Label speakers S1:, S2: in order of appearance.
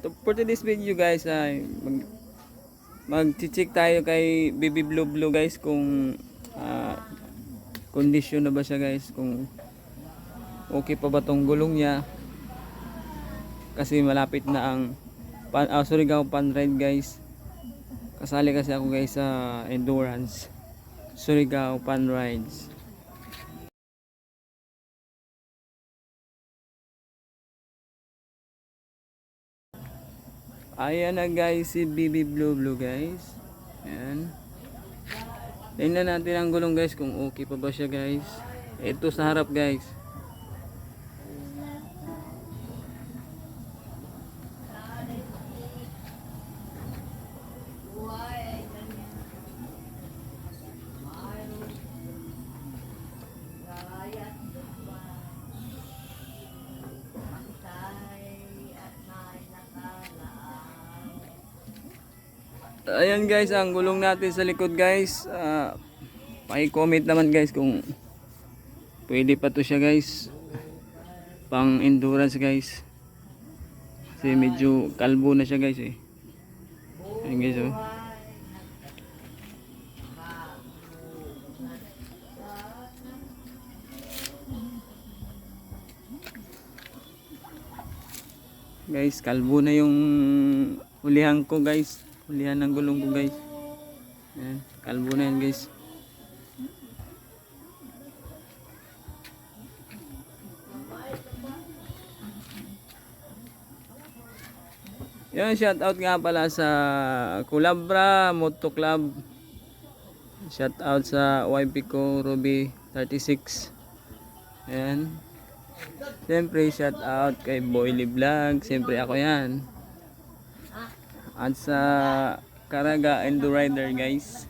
S1: So, for today's video guys ay mag mag-check tayo kay Baby Blue Blue guys kung ah, kondisyon na ba siya guys kung okay pa ba tong gulong niya. Kasi malapit na ang pan, ah, Surigao Pan Ride guys. Kasali kasi ako guys sa endurance. Surigao Pan Rides Ayan na guys si BB Blue Blue guys. Ayan. Tingnan natin ang gulong guys kung okay pa ba siya guys. Ito sa harap guys. Ayan guys ang gulong natin sa likod guys. Ah, paki-comment naman guys kung pwede pa to siya guys. Pang endurance guys. Kasi medyo kalbo na siya guys eh. Ayan guys oh. Guys, kalbo na yung ulihan ko guys. Ulihan ng gulong ko guys. Ayan, kalbo na yan guys. Yan, shout out nga pala sa Culabra Moto Club. Shout out sa YP ko Ruby 36. Ayan. Siyempre, shout out kay Boily Vlog. Siyempre, ako yan at sa Karaga Endurider guys.